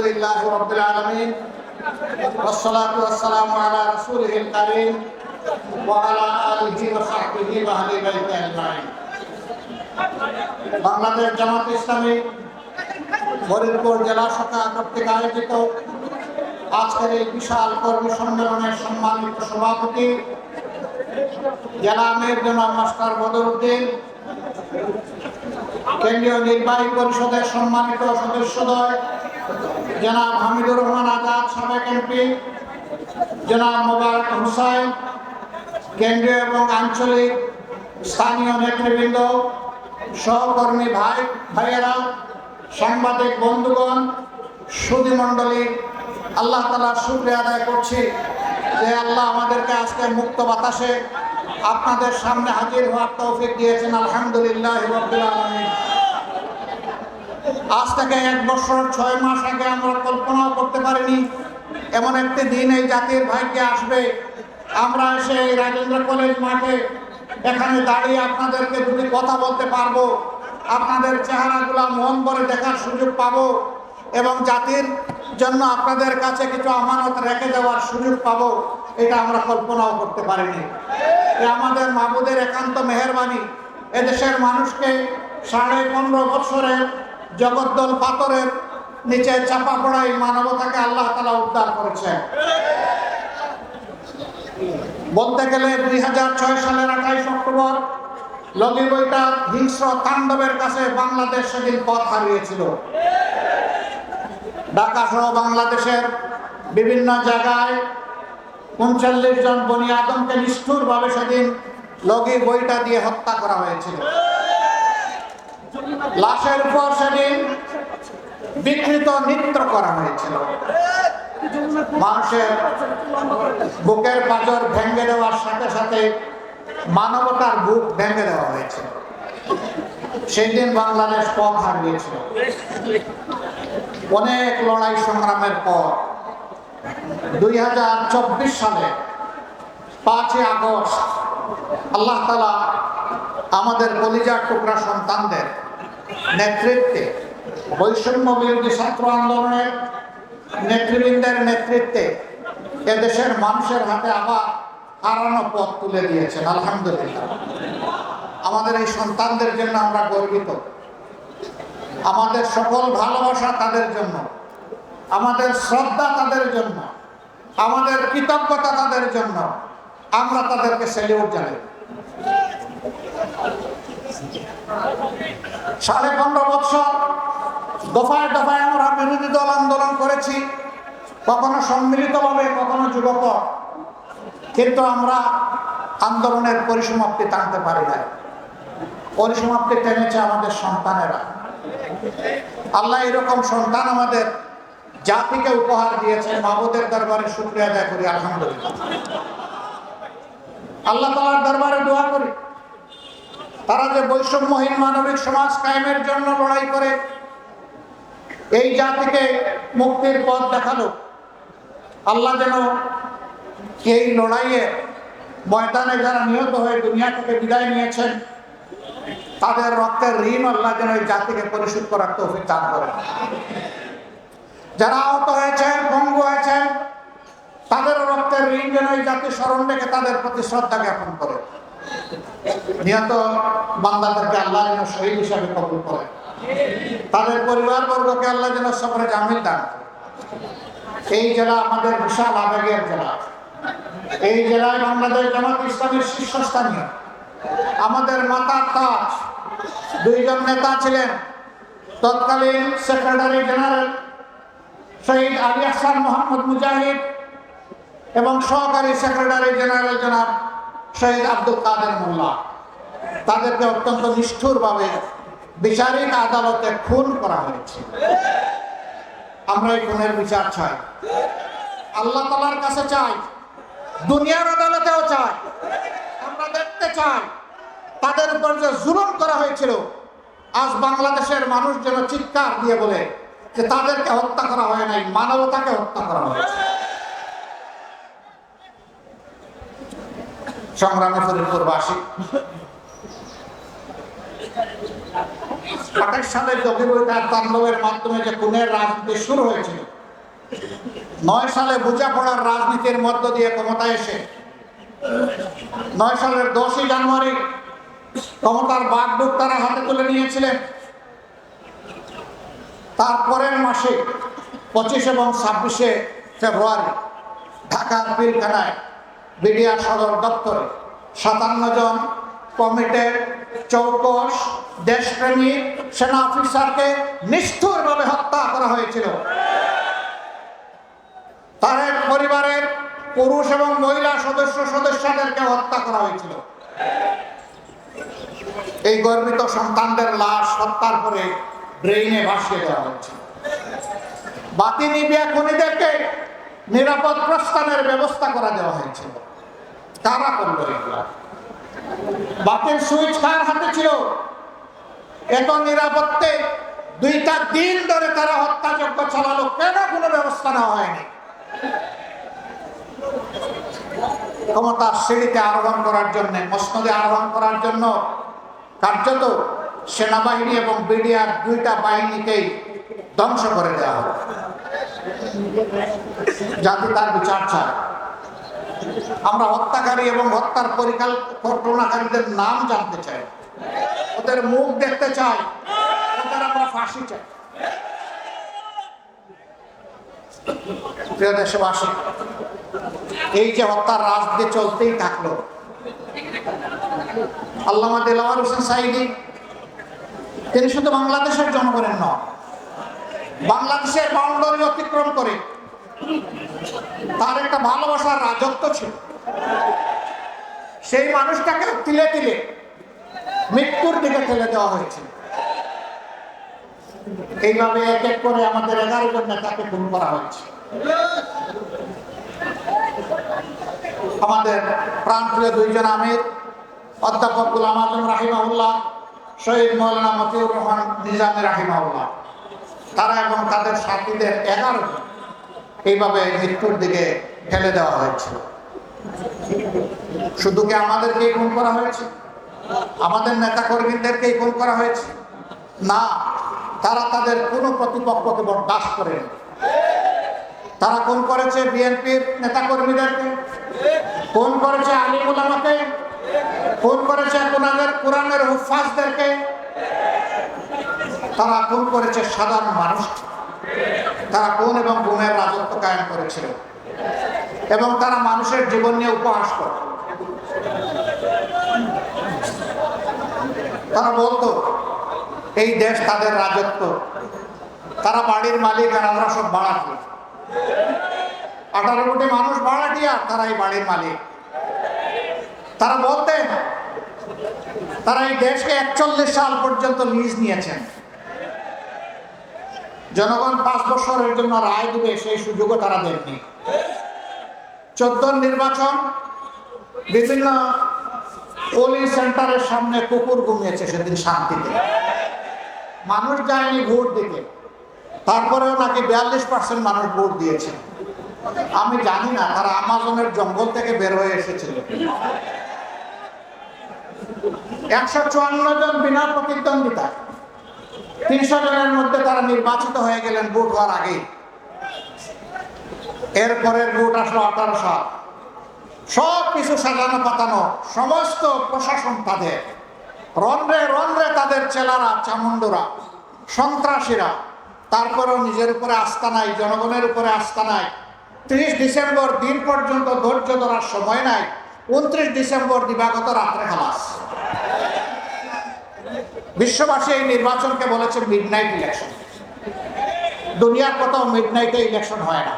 আলহামদুলিল্লাহ রাব্বিল আলামিন والصلاة والسلام على رسوله الكريم وعلى آله وصحبه وأهل بيته أجمعين বাংলাদেশ জামাত ইসলামী ফরিদপুর জেলা শাখা কর্তৃক আয়োজিত আজকের এই বিশাল কর্মী সম্মেলনের সম্মানিত সভাপতি জেলা আমির জনাব মাস্টার বদরুদ্দিন কেন্দ্রীয় নির্বাহী পরিষদের সম্মানিত সদস্যদ্বয় জনাব হামিদুর রহমান আজাদ সাবেক এমপি, জনাব মোবারক হুসাইন কেন্দ্রীয় এবং আঞ্চলিক স্থানীয় নেতৃবৃন্দ, সহকর্মী ভাই, ভাইয়েরা, সাংবাদিক বন্ধুগণ সুদী মণ্ডলী, আল্লাহ তালার শুক্রিয়া আদায় করছি যে আল্লাহ আমাদেরকে আজকে মুক্ত বাতাসে আপনাদের সামনে হাজির হওয়ার তৌফিক দিয়েছেন। আলহামদুলিল্লাহ রব্বুল আলামিন। আজ থেকে এক বছর, ছয় মাস আগে আমরা কল্পনাও করতে পারিনি, এমন একটি দিন এই জাতির ভাইকে আসবে। আমরা এসে রাজেন্দ্র কলেজ মাঠে এখানে দাঁড়িয়ে আপনাদেরকে দুটি কথা বলতে পারব। আপনাদের চেহারাগুলা মন ভরে দেখার সুযোগ পাবো এবং জাতির জন্য আপনাদের কাছে কিছু আমানত রেখে দেওয়ার সুযোগ পাবো, এটা আমরা কল্পনাও করতে পারিনি। আমাদের মাহবুদের একান্ত মেহরবানি। এদেশের মানুষকে সাড়ে পনেরো বছরের জগদ্দল পাথরের নিচে চাপা পড়া এই মানবতাকে আল্লাহ তালা উদ্ধার করেছেন। বলতে গেলে দুই হাজার ছয় সালের আঠাইশ অক্টোবর লগি বইটা হিংস্র তাণ্ডবের কাছে বাংলাদেশ সেদিন পথ হারিয়েছিল। ঢাকা সহ বাংলাদেশের বিভিন্ন জায়গায় উনচল্লিশ জন বনি আদমকে নিষ্ঠুরভাবে সেদিন লগি বইটা দিয়ে হত্যা করা হয়েছিল। লাশের উপর সেদিন বিকৃত নৃত্য করা হয়েছিল। মানুষের বুকের পাজর ভেঙে দেওয়ার সাথে সাথে মানবতার বুক ভেঙে দেওয়া হয়েছে সেই দিন বাংলাদেশ পথ হারিয়েছিল। অনেক লড়াই সংগ্রামের পর দুই হাজার চব্বিশ সালে পাঁচই আগস্ট আল্লাহ তালা আমাদের কলিজার টুকরা সন্তানদের নেতৃত্বে, বৈষম্য বিরোধী ছাত্র আন্দোলনের নেতৃবৃন্দের নেতৃত্বে এদেশের মানুষের হাতে আবার হারানো পথ তুলে দিয়েছেন, আলহামদুলিল্লাহ। আমাদের এই সন্তানদের জন্য আমরা গর্বিত। আমাদের সকল ভালোবাসা তাদের জন্য, আমাদের শ্রদ্ধা তাদের জন্য, আমাদের কৃতজ্ঞতা তাদের জন্য আমরা তাদেরকে সেলিউট জানাই। সাড়ে পনেরো বছর দফায় দফায় আমরা বিরোধী দল আন্দোলন করেছি। কখনো সম্মিলিতভাবে, কখনো যুবক কিন্তু আমরা আন্দোলনের পরিসমাপ্তি টানতে পারি না পরিসমাপ্তি টেনেছে আমাদের সন্তানেরা। আল্লাহ এরকম সন্তান আমাদের জাতিকে উপহার দিয়েছে মাহবুদের দরবারে শুক্রিয়া আদায় করি, আলহামদুলিল্লাহ। আল্লাহ তালার দরবারে দোয়া করি। তারা যে বৈষম্যহীন মানবিক সমাজ কায়েমের জন্য লড়াই করে, এই জাতিকে মুক্তির পথ দেখাল। আল্লাহ যেন এই লড়াইয়ে ময়দানে যারা নিহত হয়ে দুনিয়া থেকে বিদায় নিয়েছেন, তাদের রক্তের ঋণ আল্লাহ যেন এই জাতিকে পরিশোধ করার তৌফিক দান করেন। যারা আহত হয়েছেন, পঙ্গু হয়েছেন, তাদের রক্তের ঋণ যেন এই জাতি স্মরণ রেখে তাদের প্রতি শ্রদ্ধা জ্ঞাপন করে। নিহত বান্দাদেরকে আল্লাহ যেন শহীদ হিসাবে কবুল করে তাদের পরিবার বর্গকে আল্লাহ যেন সফরে জামিল দান এই জেলা আমাদের বিশাল আবেগের জেলা। এই জেলায় বাংলাদেশ জামাত ইসলামের শীর্ষস্থানীয়। আমাদের মাতার তাজ, দুইজন নেতা ছিলেন। তৎকালীন সেক্রেটারি জেনারেল শহীদ আলী আহসান মোহাম্মদ মুজাহিদ এবং সহকারী সেক্রেটারি জেনারেল জনাব শহীদ আব্দুল কাদের মোল্লা। তাদেরকে অত্যন্ত নিষ্ঠুরভাবে বিচারিক আদালতে খুন করা হয়েছে। আমরা এই খুনের বিচার চাই। আল্লাহ তালার কাছে চাই। দুনিয়ার আদালতেও চাই। আমরা দেখতে চাই। তাদের উপর যে জুলুম করা হয়েছিল, আজ বাংলাদেশের মানুষ যেন চিৎকার দিয়ে বলে যে তাদেরকে হত্যা করা হয় নাই, মানবতাকে হত্যা করা হয়েছে। সংগ্রামী ফরিদপুরবাসী আঠাশ সালের জগিবইটার তাণ্ডবের মাধ্যমে যে খুনের রাজনীতি শুরু হয়েছিল, নয় সালে বোঝাপড়ার রাজনীতির মধ্য দিয়ে ক্ষমতায় এসে, নয় সালের দশই জানুয়ারি ক্ষমতার বাগডুক তারা হাতে তুলে নিয়েছিলেন। তারপরের মাসে পঁচিশ এবং ছাব্বিশে ফেব্রুয়ারি ঢাকার পিলখানায় বিডিআর সদর দপ্তরে। সাতান্ন জন কমিটেড চৌকস, দেশপ্রেমী সেনা অফিসারকে নিষ্ঠুরভাবে হত্যা করা হয়েছিল। তাদের পরিবারের পুরুষ এবং মহিলা সদস্য সদস্যদেরকে হত্যা করা হয়েছিল। এই গর্বিত সন্তানদের লাশ হত্যার পরে ড্রেইনে ভাসিয়ে দেওয়া হচ্ছে বাতি নিবিয়া খনিদেরকে নিরাপদ প্রস্থানের ব্যবস্থা করা দেওয়া হয়েছিল। কারা করল এগুলা। সুইচ কার হাতে ছিল? এত নিরাপত্তে দুইটা দিন ধরে তারা হত্যাযজ্ঞ চালালো, কেন কোনো ব্যবস্থা নেওয়া হয়নি? ক্ষমতার সিঁড়িতে আরোহণ করার জন্য, মসনদে আরোহণ করার জন্য কার্যত সেনাবাহিনী এবং বিডিআর দুইটা বাহিনীকেই ধ্বংস করে দেওয়া হবে জাতি তার বিচার চায়। আমরা হত্যাকারী এবং হত্যার পরিকল্পনাকারীদের নাম জানতে চাই। ওদের মুখ দেখতে চাই। ওদের আমরা ফাঁসি চাই। প্রিয় দেশবাসী, এই যে হত্যার রাজনীতি চলতেই থাকল। আল্লামা দিলাওয়ার হোসেন সাইদি, তিনি শুধু বাংলাদেশের জনগণের নন, বাংলাদেশের বাউন্ডারি অতিক্রম করে তার একটা ভালোবাসার রাজত্ব ছিল। সেই মানুষটাকে তিলে তিলে মৃত্যুর দিকে ঠেলে দেওয়া হয়েছিল। এইভাবে এক এক করে আমাদের এগারো জন নেতাকে খুন করা হয়েছে। আমাদের প্রাণ প্রাণপ্রিয় দুইজন আমির, অধ্যাপক গুলাম আজম রাহিমাউল্লাহ শহীদ মৌলানা মতিউর রহমান নিজামী রাহিমাউল্লাহ তারা এবং তাদের সাথীদের এগারো জন। এইভাবে মৃত্যুর দিকে ঠেলে দেওয়া হয়েছিল। শুধু কি আমাদেরকেই খুন করা হয়েছে? আমাদের নেতা কর্মীদেরকেই খুন করা হয়েছে? না, তারা তাদের কোনো প্রতিপক্ষকে বরদাস্ত করেনি। তারা কোন করেছে বিএনপির নেতা কর্মীদেরকে কোন করেছে আলিমুল আমাকে কোন করেছে কোরআনের কোরআনের হুফাজদেরকে। তারা কোন করেছে সাধারণ মানুষ তারা কোন এবং গুমের রাজত্ব কায়েম করেছিল? এবং তারা মানুষের জীবন নিয়ে উপহাস করে। তারা বলতো, এই দেশ তাদের রাজত্ব। তারা বাড়ির মালিক আর আমরা সব ভাড়াটি আঠারো কোটি মানুষ ভাড়াটি আর তারা এই বাড়ির মালিক। তারা বলতেন, তারা এই দেশকে একচল্লিশ সাল পর্যন্ত লিজ নিয়েছেন। জনগণ পাঁচ বছরের জন্য রায় দিবে, সেই সুযোগও তারা দেননি। চোদ্দ নির্বাচন, বিভিন্ন পোলিং সেন্টারের সামনে কুকুর ঘুমিয়েছে সেদিন শান্তিতে। মানুষ যায়নি ভোট দিতে। তারপরেও নাকি বিয়াল্লিশ পার্সেন্ট মানুষ ভোট দিয়েছে। আমি জানি না, তারা আমাজনের জঙ্গল থেকে বের হয়ে এসেছিল। একশো চুয়ান্ন জন বিনা প্রতিদ্বন্দ্বিতা তিনশো জনের মধ্যে তারা নির্বাচিত হয়ে গেলেন ভোট হওয়ার আগে। এরপরের ভোট আসলো আঠারো সাল সব কিছু সাজানো পাতানো, সমস্ত প্রশাসন তাদের। রন্ধ্রে রন্ধ্রে তাদের চেলারা চামুন্ডরা সন্ত্রাসীরা। তারপরেও নিজের উপরে আস্থা নাই, জনগণের উপরে আস্থা নাই। ত্রিশ ডিসেম্বর দিন পর্যন্ত ধৈর্য ধরার সময় নাই। উনত্রিশ ডিসেম্বর দিবাগত রাত্রে খালাস। বিশ্ববাসী এই নির্বাচনকে বলেছে মিডনাইট ইলেকশন দুনিয়ার কোথাও মিডনাইটে ইলেকশন হয় না।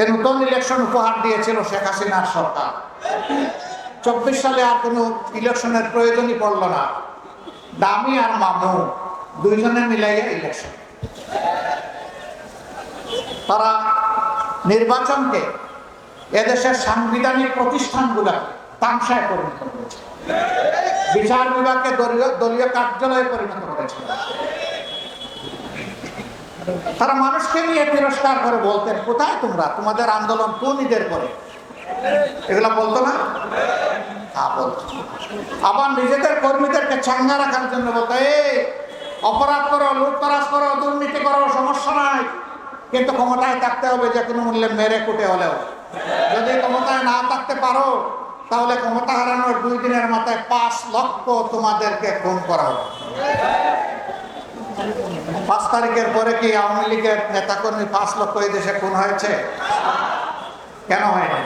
এ নতুন ইলেকশন উপহার দিয়েছিল শেখ হাসিনার সরকার। চব্বিশ সালে আর কোনো ইলেকশনের প্রয়োজনই পড়ল না। দামি আর মামু, দুইজনে মিলাইয়া ইলেকশন তারা নির্বাচনকে এদেশের সাংবিধানিক প্রতিষ্ঠানগুলোকে তামসায় পরিণত করেছে। বিচার বিভাগকে দলীয় কার্যালয়ে পরিণত করেছে তারা মানুষকে নিয়ে তিরস্কার করে বলতেন, কোথায় তোমরা? তোমাদের আন্দোলন কোন ঈদের করে এগুলা বলতো না? তা বলছে আবার নিজেদের কর্মীদেরকে চাঙ্গা রাখার জন্য বলতো, এই, অপরাধ করো লুটতরাজ করো, দুর্নীতি করো, সমস্যা নাই। কিন্তু ক্ষমতায় থাকতে হবে যে কোনো মূল্যে মেরে কুটে হলেও। যদি ক্ষমতায় না থাকতে পারো তাহলে ক্ষমতা হারানোর দুই দিনের মাথায় পাঁচ লক্ষ তোমাদেরকে খুন করা হবে। পাঁচ তারিখের পরে কি আওয়ামী লীগের নেতাকর্মী পাঁচ লক্ষ এই দেশে খুন হয়েছে? কেন হয়নি?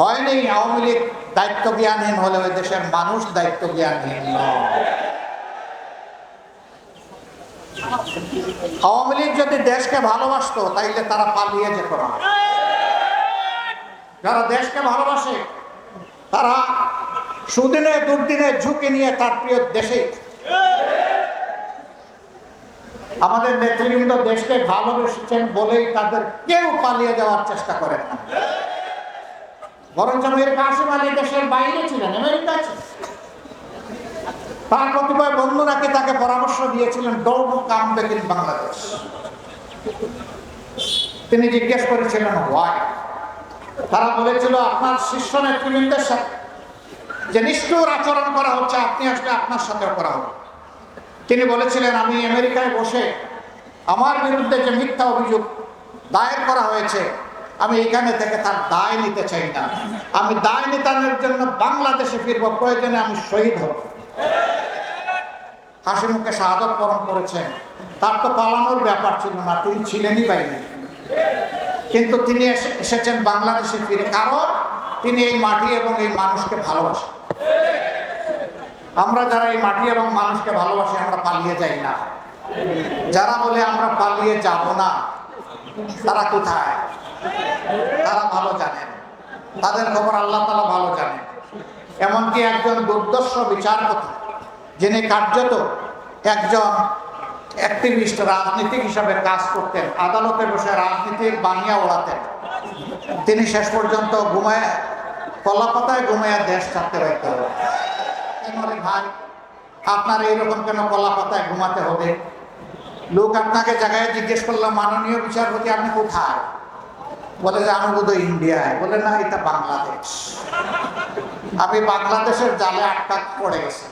হয়নি, আওয়ামী লীগ দায়িত্ব জ্ঞানহীন হলে ওই দেশের মানুষ দায়িত্ব জ্ঞানহীন আওয়ামী লীগ যদি দেশকে ভালোবাসতো, তাইলে তারা পালিয়ে যেত না। যারা দেশকে ভালোবাসে, তারা সুদিনে দুর্দিনে ঝুঁকি নিয়ে তার প্রিয় দেশে। আমাদের নেতৃবৃন্দ দেশকে ভালোবেসেছেন বলেই তাদের কেউ পালিয়ে যাওয়ার চেষ্টা করেন না। বরঞ্চ আমেরিকা আসিম আলী দেশের বাইরে ছিলেন আমেরিকা তার কতিপয় বন্ধু নাকি তাকে পরামর্শ দিয়েছিলেন ডোন্ট কাম ব্যাক বাংলাদেশ তিনি জিজ্ঞেস করেছিলেন ওয়াই তারা বলেছিল, আপনার শীর্ষ নেতৃবৃন্দের সাথে যে নিষ্ঠুর আচরণ করা হচ্ছে, আপনি আসলে আপনার সাথেও করা হবে। তিনি বলেছিলেন, আমি আমেরিকায় বসে আমার বিরুদ্ধে যে মিথ্যা অভিযোগ দায়ের করা হয়েছে, আমি এখানে থেকে তার দায় নিতে চাই না। আমি দায় নিতানের জন্য বাংলাদেশে ফিরবো, প্রয়োজনে আমি শহীদ হব। হাসি মুখে শাহাদত করেছেন। তার তো পালানোর ব্যাপার ছিল না, তিনি ছিলেনই বাইরে কিন্তু তিনি এসে- এসেছেন বাংলাদেশে ফিরে। কারণ তিনি এই মাটি এবং এই মানুষকে ভালোবাসেন। আমরা যারা এই মাটি এবং মানুষকে ভালোবাসি, আমরা পালিয়ে যাই না। যারা বলে আমরা পালিয়ে যাব না, তারা কোথায়? তারা ভালো জানেন। তাদের খবর আল্লাহ তালা ভালো জানেন। এমনকি একজন দুর্দর্শ বিচারপতি, যিনি কার্যত একজন অ্যাক্টিভিস্ট রাজনীতিক হিসাবে কাজ করতেন আদালতে বসে রাজনীতির বানিয়া ওড়াতেন। তিনি শেষ পর্যন্ত ঘুমায়, কলাপাতায় ঘুমায় দেশ ছাড়তে হইতে হবে ভাই? আপনার এইরকম কেন কলাপাতায় ঘুমাতে হবে? লোক আপনাকে জায়গায় জিজ্ঞেস করলাম মাননীয় বিচারপতি, আপনি কোথায়? বলে যে, আমি বোধ ইন্ডিয়ায়। বলে, না, এটা বাংলাদেশ। আমি বাংলাদেশের জালে আটকা পড়ে গেছি।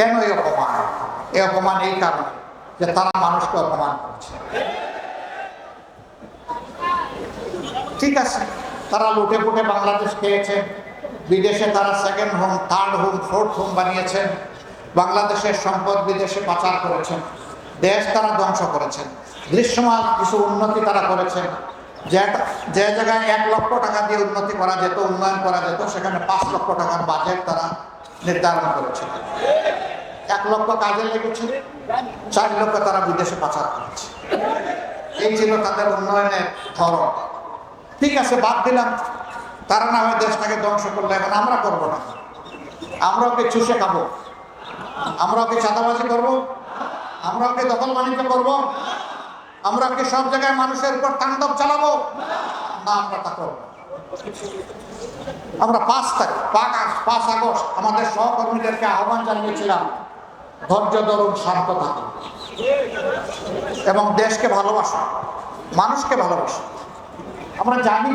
কেন এই অপমান? এই অপমান এই কারণে যে তারা মানুষকে অপমান করছে। ঠিক আছে, তারা লুটে পুটে বাংলাদেশ খেয়েছে, বিদেশে তারা second home third home fourth home বানিয়েছেন বাংলাদেশের সম্পদ বিদেশে পাচার করেছেন দেশ তারা ধ্বংস করেছেন দৃশ্যমান কিছু উন্নতি তারা করেছেন যে যে জায়গায় এক লক্ষ টাকা দিয়ে উন্নতি করা যেত, উন্নয়ন করা যেত, সেখানে পাঁচ লক্ষ টাকার বাজেট তারা নির্ধারণ করেছে। এক লক্ষ কাজে লেগেছে, চার লক্ষ তারা বিদেশে পাচার করেছে। এই ছিল তাদের উন্নয়নের ধরন। ঠিক আছে, বাদ দিলাম। তারা না হয় দেশটাকে ধ্বংস করলে, এখন আমরা করব না। আমরা ওকে চুষে খাব। আমরা ওকে চাঁদাবাজি করব। আমরা ওকে দখল বাণিজ্য করব। আমরা ওকে সব জায়গায় মানুষের উপর তাণ্ডব চালাবো। না, আমরা তা করব আমরা পাঁচ তারিখ পাঁচ আগ- পাঁচ আগস্ট আমাদের সহকর্মীদেরকে আহ্বান জানিয়েছিলাম ধৈর্য ধরুন, শান্ত থাকুন। এবং দেশকে ভালোবাসুন, মানুষকে ভালোবাসুন। আমরা জানি,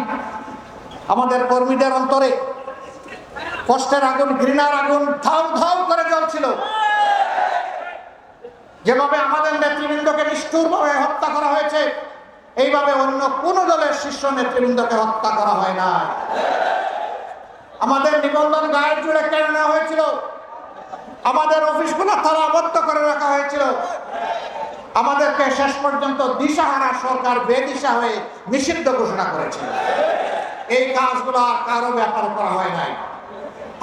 আমাদের কর্মীদের অন্তরে কষ্টের আগুন, ঘৃণার আগুন ধাউ ধাউ করে জ্বলছিল। যেভাবে আমাদের নেতৃবৃন্দকে নিষ্ঠুরভাবে হত্যা করা হয়েছে, এইভাবে অন্য কোন দলের শীর্ষ নেতৃবৃন্দকে হত্যা করা হয় না আমাদের নিবন্ধন গায়ের জুড়ে কেড়ে নেওয়া হয়েছিল। আমাদের অফিসগুলো তালাবদ্ধ করে রাখা হয়েছিল। আমাদেরকে শেষ পর্যন্ত দিশাহারা সরকার বেদিশা হয়ে নিষিদ্ধ ঘোষণা করেছিল এই কাজগুলো আর কারও ব্যাপারে করা হয় নাই।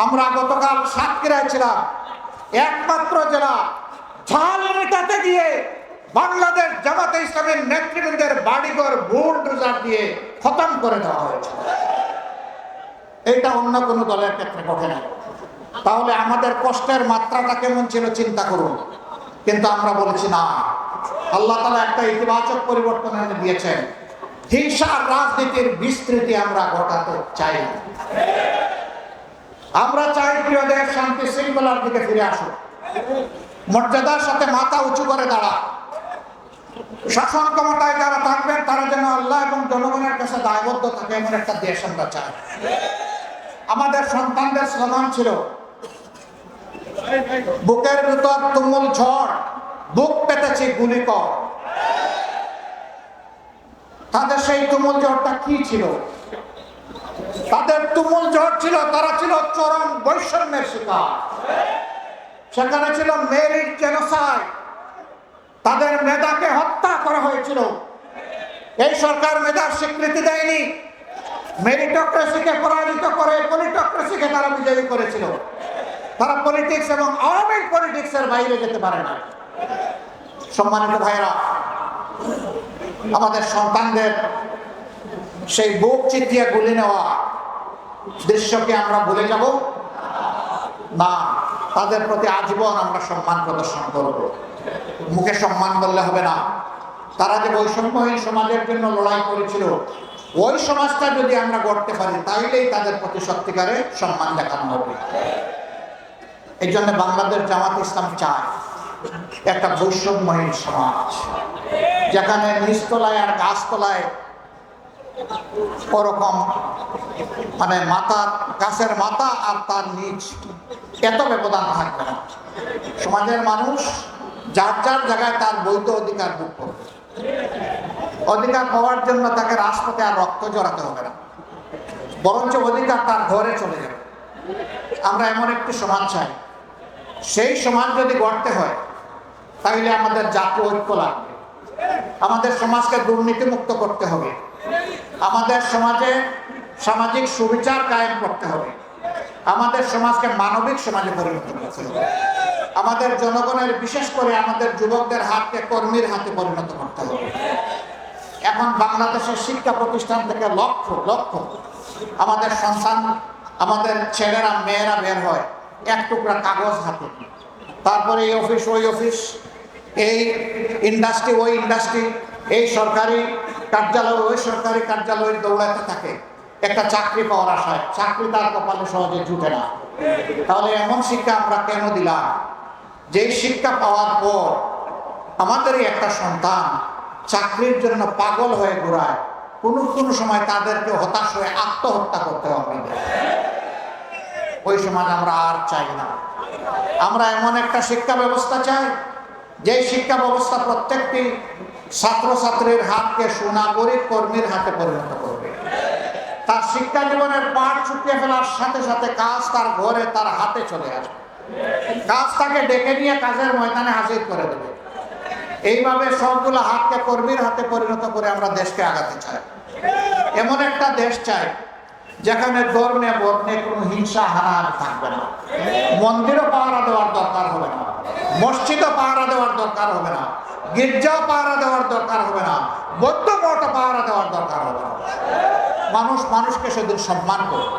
আমরা গতকাল সাতক্ষীরায় ছিলাম। একমাত্র জেলা ঝাল মেটাতে গিয়ে বাংলাদেশ জামাতে ইসলামের নেতৃবৃন্দের বাড়িঘর ভুল ডোজার দিয়ে খতম করে দেওয়া হয়েছে। এটা অন্য কোনো দলের ক্ষেত্রে ঘটে না তাহলে আমাদের কষ্টের মাত্রাটা কেমন ছিল চিন্তা করুন। কিন্তু আমরা বলেছি না। আল্লাহ তালা একটা ইতিবাচক পরিবর্তন এনে দিয়েছেন। হিংসার রাজনীতির বিস্তৃতি আমরা ঘটাতে চাই আমরা চাই, প্রিয় দেশ, শান্তি শৃঙ্খলার দিকে ফিরে আসুক। মর্যাদার সাথে মাথা উঁচু করে দাঁড়া শাসন ক্ষমতায় যারা থাকবেন, তারা যেন আল্লাহ এবং জনগণের কাছে দায়বদ্ধ থাকে, এমন একটা দেশ আমরা চাই। আমাদের সন্তানদের স্লোগান ছিল। বুকের ভিতর তুমুল ঝড়, বুক পেতেছে গুলি কর। তাদের সেই তুমুল ঝড়টা কি ছিল? তাদের তুমুল ঝড় ছিল, তারা ছিল চরম বৈষম্যের শিকার। সেখানে ছিল মেরিট জেনোসাইড তাদের মেধাকে হত্যা করা হয়েছিল। এই সরকার মেধার স্বীকৃতি দেয়নি। মেরিটোক্রেসিকে পরাজিত করে, পলিটোক্রেসিকে তারা বিজয়ী করেছিল। তারা পলিটিক্স এবং আওয়ামী পলিটিক্সের বাইরে যেতে পারে না। সম্মানিত ভাইরা আমাদের সন্তানদের সেই বুক চিতিয়ে গুলি নেওয়া দৃশ্যকে আমরা ভুলে যাব? না, তাদের প্রতি আজীবন আমরা সম্মান প্রদর্শন করব। মুখে সম্মান করলে হবে না। তারা যে বৈষম্যহীন সমাজের জন্য লড়াই করেছিল, ওই সমাজটা যদি আমরা গড়তে পারি, তাইলেই তাদের প্রতি সত্যিকারে সম্মান দেখানো হবে। এই জন্য বাংলাদেশ জামাত ইসলাম চায় একটা বৈষম্যহীন সমাজ। যেখানে নিচতলায় আর গাছতলায় ওরকম মানে মাথার গাছের মাথা আর তার নিচ এত ব্যবধান থাকবে না। সমাজের মানুষ যার যার জায়গায় তার বৈধ অধিকার ভোগ করবে। অধিকার পাওয়ার জন্য তাকে রাজপথে আর রক্ত জড়াতে হবে না। বরঞ্চ অধিকার তার ঘরে চলে যাবে। আমরা এমন একটি সমাজ চাই সেই সমাজ যদি গড়তে হয়, তাহলে আমাদের জাতীয় ঐক্য লাগবে। আমাদের সমাজকে দুর্নীতিমুক্ত করতে হবে। আমাদের সমাজে সামাজিক সুবিচার কায়েম করতে হবে। আমাদের সমাজকে মানবিক সমাজে পরিণত করতে হবে। আমাদের জনগণের, বিশেষ করে আমাদের যুবকদের হাতকে কর্মীর হাতে পরিণত করতে হবে। এখন বাংলাদেশের শিক্ষা প্রতিষ্ঠান থেকে লক্ষ লক্ষ আমাদের সন্তান, আমাদের ছেলেরা, মেয়েরা বের হয়। এক টুকরা কাগজ হাতে তারপরে এই অফিস ওই অফিস এই ইন্ডাস্ট্রি ওই ইন্ডাস্ট্রি এই সরকারি কার্যালয়, ওই সরকারি কার্যালয়ের দৌড়াতে থাকে একটা চাকরি পাওয়ার আশায়। চাকরি তার কপালে সহজে জুটে না। তাহলে এমন শিক্ষা আমরা কেন দিলাম? যেই শিক্ষা পাওয়ার পর আমাদেরই একটা সন্তান চাকরির জন্য পাগল হয়ে ঘোরায়, কোনো কোনো সময় তাদেরকে হতাশ হয়ে আত্মহত্যা করতে হবে। ওই সমাজ আমরা আর চাই না। আমরা এমন একটা শিক্ষা ব্যবস্থা চাই যে শিক্ষা ব্যবস্থা প্রত্যেকটি ছাত্রছাত্রীর হাতকে সুনাগরিক কর্মীর হাতে পরিণত করবে। তার শিক্ষা জীবনের পাঠ চুকিয়ে ফেলার সাথে সাথে কাজ তার ঘরে, তার হাতে চলে আসবে। কাজ তাকে ডেকে নিয়ে কাজের ময়দানে হাজির করে দেবে। এইভাবে সবগুলো হাতকে কর্মীর হাতে পরিণত করে আমরা দেশকে আগাতে চাই। এমন একটা দেশ চাই যেখানে ধর্মে বর্ণে কোনো হিংসা, হানাহানি থাকবে না। মন্দিরও পাহারা দেওয়ার দরকার হবে না। মসজিদও পাহারা দেওয়ার দরকার হবে না। গির্জাও পাহারা দেওয়ার দরকার হবে না। বৌদ্ধ মঠও পাহারা দেওয়ার দরকার হবে না। মানুষ মানুষকে সেদিন সম্মান করবে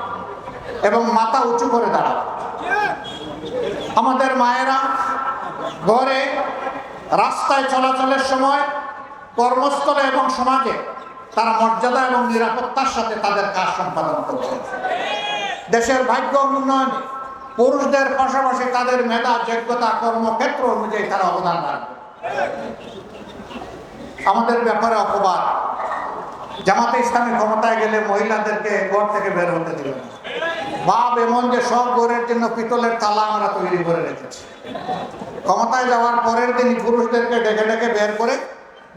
এবং মাথা উঁচু করে দাঁড়াবে। আমাদের মায়েরা ঘরে রাস্তায় চলাচলের সময় কর্মস্থলে এবং সমাজে তারা মর্যাদা এবং নিরাপত্তার সাথে তাদের কাজ সম্পাদন করছে। দেশের ভাগ্য উন্নয়নে পুরুষদের পাশাপাশি তাদের মেধা, যোগ্যতা, কর্মক্ষেত্র অনুযায়ী তারা অবদান রাখবে। আমাদের ব্যাপারে অপবাদ। জামাতে ইসলামী ক্ষমতায় গেলে মহিলাদেরকে ঘর থেকে বের হতে দিল না। বাপ এমন যে সব ঘরের জন্য পিতলের তালা আমরা তৈরি করে রেখেছি। ক্ষমতায় যাওয়ার পরের দিন পুরুষদেরকে ডেকে ডেকে বের করে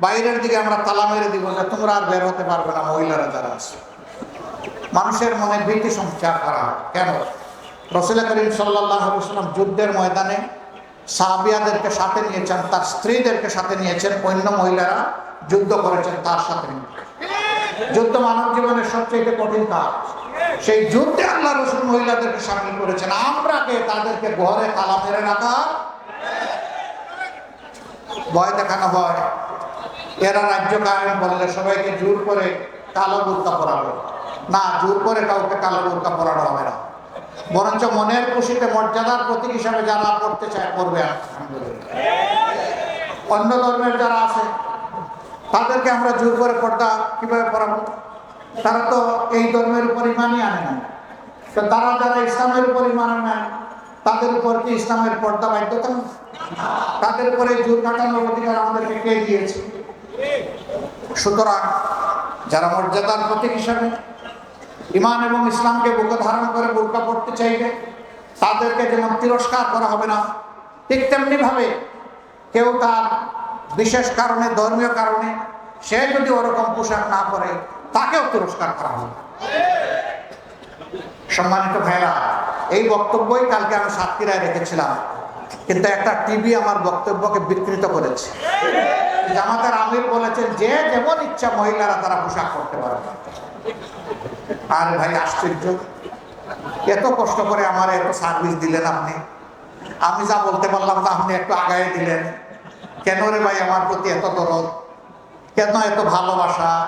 বাইরের দিকে আমরা তালা মেরে দিব যে তোমরা আর বের হতে পারবে না, মহিলারা যারা আছে। মানুষের মনে ভীতি সঞ্চার করা হয়। কেন? রসুল করিম সাল্লাম যুদ্ধের ময়দানে সাহাবিয়াদেরকে সাথে নিয়েছেন, তার স্ত্রীদেরকে সাথে নিয়েছেন, অন্য মহিলারা যুদ্ধ করেছেন তার সাথে। যুদ্ধ মানব জীবনের সবচেয়ে কঠিন কাজ। সেই যুদ্ধে আল্লাহ রসুল মহিলাদেরকে সামিল করেছেন। আমরা কে? তাদেরকে ঘরে তালা মেরে রাখা। ভয় দেখানো হয়। এরা রাজ্য কায়েম করলে সবাইকে জোর করে কালো বুর্কা পরাবে না, জোর করে কাউকে কালো বুর্কা পরানো হবে না। বরঞ্চ মনের খুশিতে, মর্যাদার প্রতীক হিসাবে যারা করতে চায় করবে অন্য ধর্মের যারা আছে, তাদেরকে আমরা জোর করে পর্দা কীভাবে পড়াবো তারা তো এই ধর্মের উপর ইমানই আনে না। তো তারা যারা ইসলামের উপর ইমান আনে তাদের উপর কি ইসলামের পর্দা বাধ্যতা? তাদের উপরে জোর কাটানোর অধিকার আমাদেরকে কে দিয়েছে? সুতরাং যারা মর্যাদার প্রতীক হিসাবে ইমান এবং ইসলামকে বুকে ধারণ করে বোরকা পড়তে চাইবে, তাদেরকে যেমন তিরস্কার করা হবে না, ঠিক তেমনি ভাবে কেউ তার বিশেষ কারণে, ধর্মীয় কারণে সে যদি ওরকম পোশাক না করে তাকেও তিরস্কার করা হবে। সম্মানিত ভাইরা এই বক্তব্যই কালকে আমি সাতক্ষীরায় রেখেছিলাম, কিন্তু একটা টিভি আমার বক্তব্যকে বিকৃত করেছে। জামাতের আমির বলেছেন, যে যেমন ইচ্ছা মহিলারা তারা পোশাক করতে পারে। আর ভাই, আশ্চর্য। এত কষ্ট করে আমার এত সার্ভিস দিলেন আপনি। আমি যা বলতে পারলাম না আপনি একটু আগায় দিলেন। কেন রে ভাই, আমার প্রতি এত দরদ? কেন এত ভালোবাসা?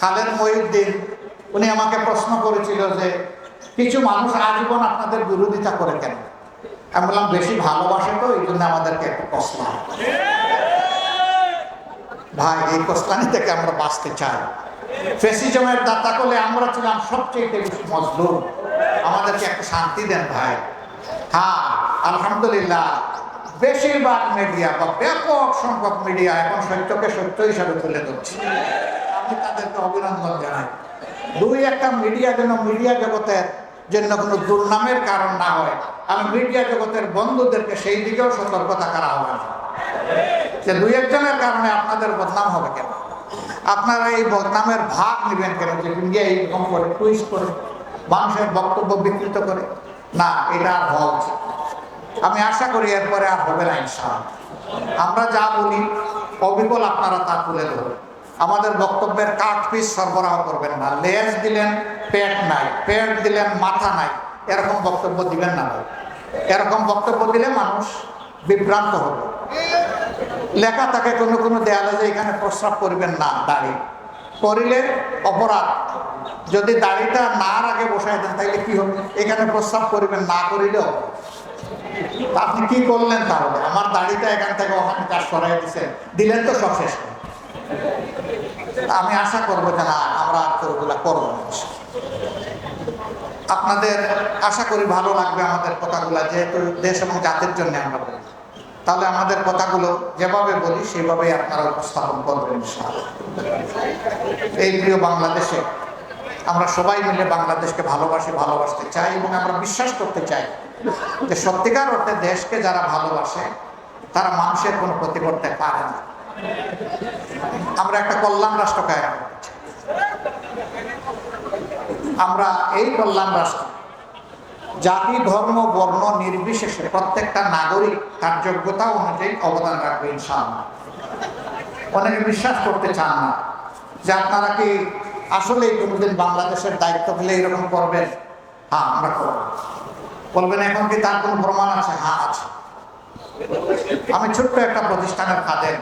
খালেদ মহিউদ্দিন, উনি আমাকে প্রশ্ন করেছিল যে, কিছু মানুষ আজীবন আপনাদের বিরোধিতা করে কেন? আমি বললাম, বেশি ভালোবাসে তো, এই জন্য আমাদেরকে একটু কষ্ট হয়। ভাই, এই কষ্টানি থেকে আমরা বাঁচতে চাই। ফেসিজমের দাতা করলে আমরা ছিলাম সবচেয়ে বেশি মজলুম। আমাদেরকে একটা শান্তি দেন ভাই। হ্যাঁ আলহামদুলিল্লাহ। বেশিরভাগ মিডিয়া বা ব্যাপক সংখ্যক মিডিয়া এখন সত্যকে সত্য হিসাবে তুলে ধরছে। আমি তাদেরকে অভিনন্দন জানাই। দুই একটা মিডিয়া যেন মিডিয়া জগতের জন্য কোনো দুর্নামের কারণ না হয় আমি মিডিয়া জগতের বন্ধুদেরকে সেই দিকেও সতর্কতা করা হবে যে দুই একজনের কারণে আপনাদের বদনাম হবে কেন? আপনারা এই বদনামের ভাগ নেবেন কেন? যে মিডিয়া এইরকম করে টুইস্ট করে মানুষের বক্তব্য বিকৃত করে? না, এটা আর হওয়া উচিত আমি আশা করি এরপরে আর হবে না ইনশাআল্লাহ। আমরা যা বলি, অবিকল আপনারা তা তুলে ধরবেন আমাদের বক্তব্যের কাঠ পিস সরবরাহ করবেন না। লেজ দিলেন, পেট নাই। পেট দিলেন, মাথা নাই। এরকম বক্তব্য দিবেন না এরকম বক্তব্য দিলে মানুষ বিভ্রান্ত হবে। লেখা থাকে কোনো কোনো দেয়ালে যে এখানে প্রস্রাব করবেন না, দাড়ি। করিলে অপরাধ। যদি দাড়িটা না আগে বসাই দেন তাহলে কি হবে? এখানে প্রস্রাব করবেন, না করিলেও আপনি কি করলেন তাহলে? আমার দাড়িটা এখান থেকে ওখানে চাষ করাই দিচ্ছেন দিলেন তো সব শেষ। আমি আশা করব যে না, আমরা আর ওগুলা করব না আপনাদের আশা করি ভালো লাগবে আমাদের কথাগুলা, যেহেতু দেশ এবং জাতির জন্য আমরা বলি। তাহলে আমাদের কথাগুলো যেভাবে বলি, সেভাবেই আপনারা উপস্থাপন করবেন। এই প্রিয় বাংলাদেশে আমরা সবাই মিলে বাংলাদেশকে ভালোবাসি, ভালোবাসতে চাই এবং আমরা বিশ্বাস করতে চাই যে সত্যিকার অর্থে দেশকে যারা ভালোবাসে, তারা মানুষের কোনো ক্ষতি করতে পারে না আমরা একটা কল্যাণ রাষ্ট্র কায়ন আমরা এই কল্যাণ রাষ্ট্র জাতি, ধর্ম, বর্ণ নির্বিশেষে প্রত্যেকটা নাগরিক তার যোগ্যতা অনুযায়ী অবদান রাখবে ইনশাআল্লাহ। অনেকে বিশ্বাস করতে চান না যে আপনারা কি আসলে কোনোদিন বাংলাদেশের দায়িত্ব পেলে এরকম করবেন? হ্যাঁ আমরা করব। বলবেন, এখন কি তার কোনো প্রমাণ আছে? হ্যাঁ আছে। আমি ছোট্ট একটা প্রতিষ্ঠানের খাদেন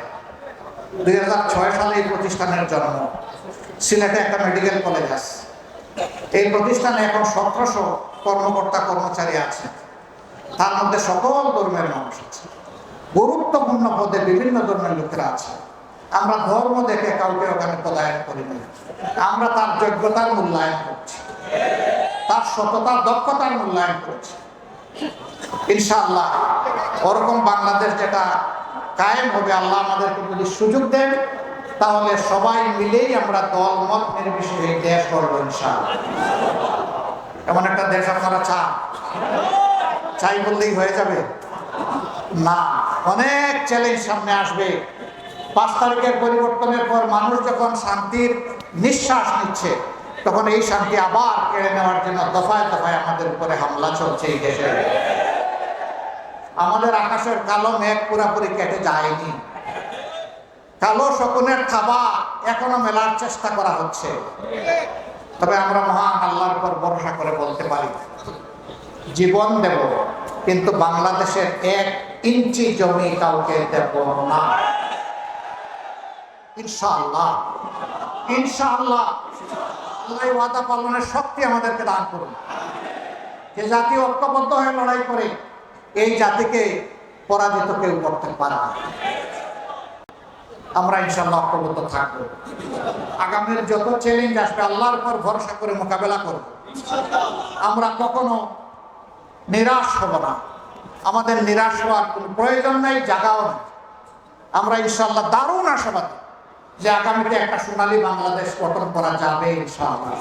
দুই হাজার সালে এই প্রতিষ্ঠানের জন্ম। সিলেটে একটা মেডিকেল কলেজ আছে। এই প্রতিষ্ঠানে এখন সতেরোশো কর্মকর্তা, কর্মচারী আছে। তার মধ্যে সকল ধর্মের মানুষ আছে। গুরুত্বপূর্ণ পদে বিভিন্ন ধর্মের লোকেরা আছে। আমরা ধর্ম দেখে কাউকে ওখানে পদায়ন করি না। আমরা তার যোগ্যতার মূল্যায়ন করছি। তার সততার দক্ষতার মূল্যায়ন করছি। ইনশাআল্লাহ, ওরকম বাংলাদেশ যেটা কায়েম হবে, আল্লাহ আমাদেরকে যদি সুযোগ দেন, তাহলে সবাই মিলেই আমরা দল, মত নির্বিশেষে দেশ গড়ব ইনশাআল্লাহ। এমন একটা দেশ আপনারা চান? চাই বললেই হয়ে যাবে। না, অনেক চ্যালেঞ্জ সামনে আসবে। পাঁচ তারিখের পরিবর্তনের পর মানুষ যখন শান্তির নিঃশ্বাস নিচ্ছে, তখন এই শান্তি আবার কেড়ে নেওয়ার জন্য দফায় দফায় আমাদের উপরে হামলা চলছে এই দেশে। আমাদের আকাশের কালো মেঘ পুরাপুরি কেটে যায়নি। কালো শকুনের থাবা এখনও মেলার চেষ্টা করা হচ্ছে। তবে আমরা মহান আল্লাহর উপর ভরসা করে বলতে পারি, জীবন দেব, কিন্তু বাংলাদেশের এক ইঞ্চি জমি কাউকে দেব না। ইনশাআল্লাহ ইনশাআল্লাহ। আল্লাহ ওয়াদা পালনের শক্তি আমাদেরকে দান করুন। যে জাতি ঐক্যবদ্ধ হয়ে লড়াই করে, এই জাতিকে পরাজিত কেউ করতে পারে না। আমরা ইনশাল্লাহ ঐক্যবদ্ধ থাকব। আগামীর যত চ্যালেঞ্জ আসবে, আল্লাহর উপর ভরসা করে মোকাবেলা করব। আমরা কখনো নিরাশ হব না। আমাদের নিরাশ হওয়ার কোনো প্রয়োজন নেই, জাগাও নেই। আমরা ইনশাল্লাহ দারুণ আশাবাদী যে আগামীতে একটা সোনালী বাংলাদেশ গঠন করা যাবে ইনশাআল্লাহ।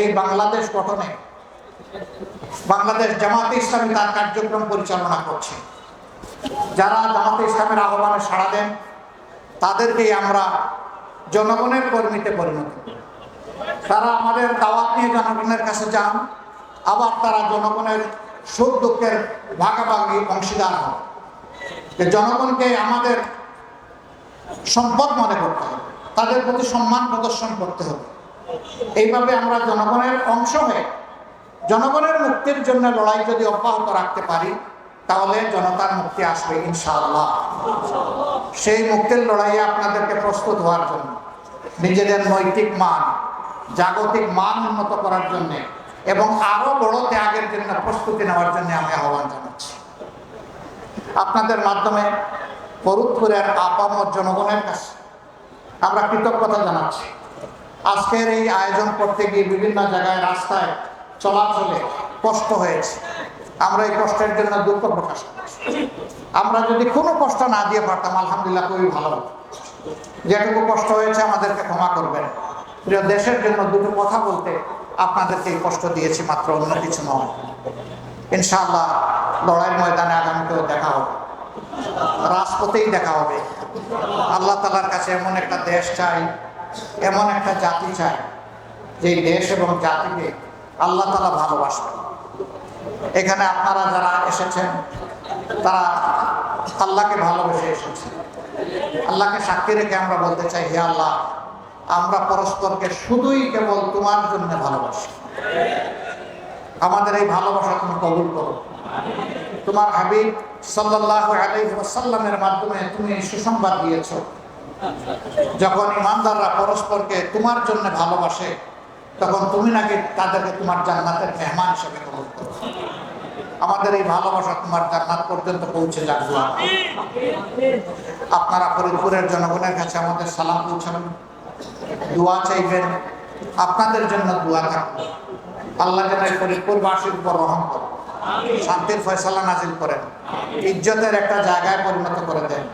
এই বাংলাদেশ গঠনে বাংলাদেশ জামাতে ইসলামী তার কার্যক্রম পরিচালনা করছে। যারা জামাতে ইসলামের আহ্বানে সাড়া দেন তাদেরকেই আমরা জনগণের কর্মীতে পরিণত তারা আমাদের দাওয়াত নিয়ে জনগণের কাছে যান, আবার তারা জনগণের সুখ দুঃখের ভাগাভাগি অংশীদার হন। জনগণকে আমাদের সম্পদ মনে করতে হবে, তাদের প্রতি সম্মান প্রদর্শন করতে হবে। এইভাবে আমরা জনগণের অংশ হয়ে জনগণের মুক্তির জন্য লড়াই যদি অব্যাহত রাখতে পারি, তাহলে জনতার মুক্তি আসবে ইনশাআল্লাহ। সেই মুক্তির লড়াইয়ে আপনাদেরকে প্রস্তুত হওয়ার জন্য, নিজেদের নৈতিক মান, জাগতিক মান উন্নত করার জন্য এবং আরও বড় ত্যাগের জন্য প্রস্তুতি নেওয়ার জন্য আমি আহ্বান জানাচ্ছি। আপনাদের মাধ্যমে ফরুদপুরের আপামর জনগণের কাছে আমরা কৃতজ্ঞতা জানাচ্ছি। আজকের এই আয়োজন করতে গিয়ে বিভিন্ন জায়গায় রাস্তায় চলাচলে কষ্ট হয়েছে। আমরা এই কষ্টের জন্য দুঃখ প্রকাশ করছি। আমরা যদি কোনো কষ্ট না দিয়ে পারতাম আলহামদুলিল্লাহ খুবই ভালো হতো। যেটুকু কষ্ট হয়েছে আমাদেরকে ক্ষমা করবেন। প্রিয় দেশের জন্য দুটো কথা বলতে আপনাদেরকে এই কষ্ট দিয়েছি, মাত্র অন্য কিছু নয়। ইনশাআল্লাহ লড়াইয়ের ময়দানে আগামীতেও দেখা হবে। রাজপথেই দেখা হবে। আল্লাহ তালার কাছে এমন একটা দেশ চাই, এমন একটা জাতি চাই যে দেশ এবং জাতিকে আল্লাহ তালা ভালোবাসবে এখানে আপনারা যারা এসেছেন তারা আল্লাহকে ভালোবেসে এসেছে। আল্লাহকে সাক্ষী রেখে আমরা বলতে চাই, হে আল্লাহ, আমরা পরস্পরকে শুধুই কেবল তোমার জন্য ভালোবাসি। আমাদের এই ভালোবাসা তুমি কবুল করো। তোমার হাবিব সাল্লাহ মাধ্যমে তুমি সুসংবাদ দিয়েছ, যখন ইমানদাররা পরস্পরকে তোমার জন্য ভালোবাসে, তখন তুমি নাকি তাদেরকে তোমার জান্নাতের মেহমান হিসেবে কবুল করো। আমাদের এই ভালোবাসা তোমার জান্নাত পর্যন্ত পৌঁছে যাক আপনারা ফরিদপুরের জনগণের কাছে আমাদের সালাম পৌঁছাবেন দোয়া চাইবেন, আপনাদের জন্য দোয়া থাকবে। আল্লাহ যেন ফরিদপুরবাসীর উপর রহম করেন শান্তির ফয়সালা নাজিল করেন, ইজ্জতের একটা জায়গায় পরিণত করে দেন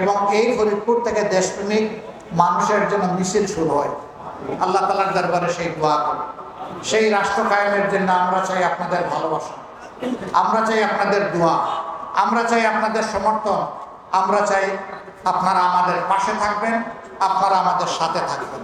এবং এই ফরিদপুর থেকে দেশপ্রেমিক মানুষের জন্য মিছিল শুরু হয়। আল্লাহ তালার দরবারে সেই দোয়া করেন। সেই রাষ্ট্র কায়েমের জন্য আমরা চাই আপনাদের ভালোবাসা। আমরা চাই আপনাদের দোয়া, আমরা চাই আপনাদের সমর্থন, আমরা চাই আপনারা আমাদের পাশে থাকবেন, আপনারা আমাদের সাথে থাকবেন।